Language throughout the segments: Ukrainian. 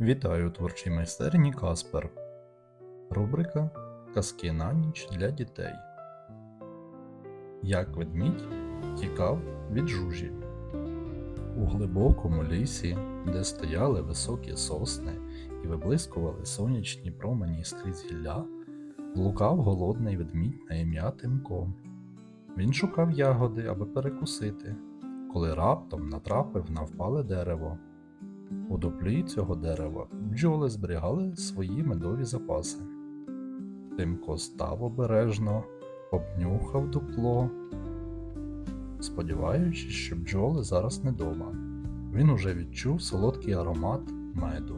Вітаю у творчій майстерні Каспер. Рубрика Казки на ніч для дітей. Як ведмідь тікав від жужі. У глибокому лісі, де стояли високі сосни і виблискували сонячні промені скрізь гілля, блукав голодний ведмідь на ім'я Тимко. Він шукав ягоди, аби перекусити, коли раптом натрапив на впале дерево. У дуплі цього дерева бджоли зберігали свої медові запаси. Тимко став обережно, обнюхав дупло, сподіваючись, що бджоли зараз не дома. Він уже відчув солодкий аромат меду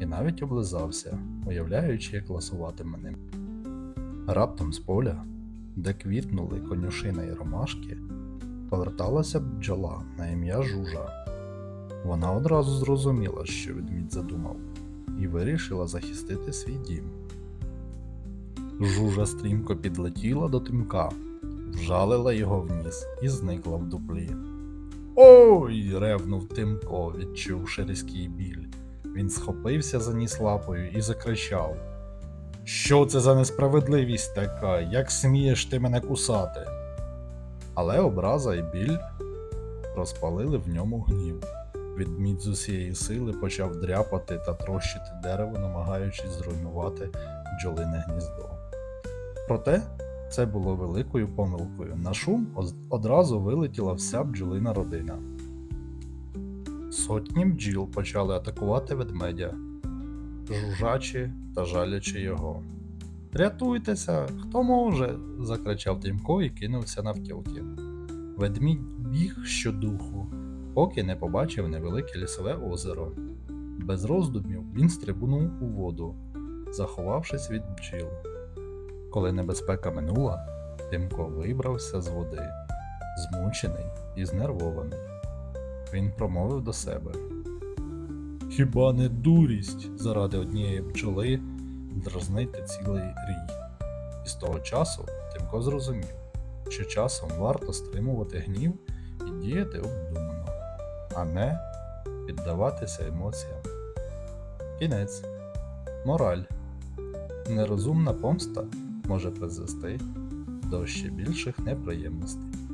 і навіть облизався, уявляючи, як ласуватиме ним. Раптом з поля, де квітнули конюшина і ромашки, поверталася бджола на ім'я Жужа. Вона одразу зрозуміла, що ведмідь задумав, і вирішила захистити свій дім. Жужа стрімко підлетіла до тимка, вжалила його в ніс і зникла в дуплі. Ой! ревнув Тимко, відчувши різкий біль. Він схопився за ніс лапою і закричав: Що це за несправедливість така? Як смієш ти мене кусати? Але образа і біль розпалили в ньому гнів. Відмідь з усієї сили почав дряпати та трощити дерево, намагаючись зруйнувати бджолине гніздо. Проте це було великою помилкою. На шум одразу вилетіла вся бджолина родина. Сотні бджіл почали атакувати ведмедя, жужачи та жалячи його. Рятуйтеся, хто може. закричав Тимко і кинувся навтілки. Ведмідь біг щодуху, поки не побачив невелике лісове озеро. Без роздумів він стрибнув у воду, заховавшись від бджіл. Коли небезпека минула, Тимко вибрався з води, змучений і знервований. Він промовив до себе. Хіба не дурість заради однієї бджоли дразнити цілий рій? І з того часу Тимко зрозумів, що часом варто стримувати гнів і діяти обдумано, а не піддаватися емоціям. Кінець. Мораль. Нерозумна помста може призвести до ще більших неприємностей.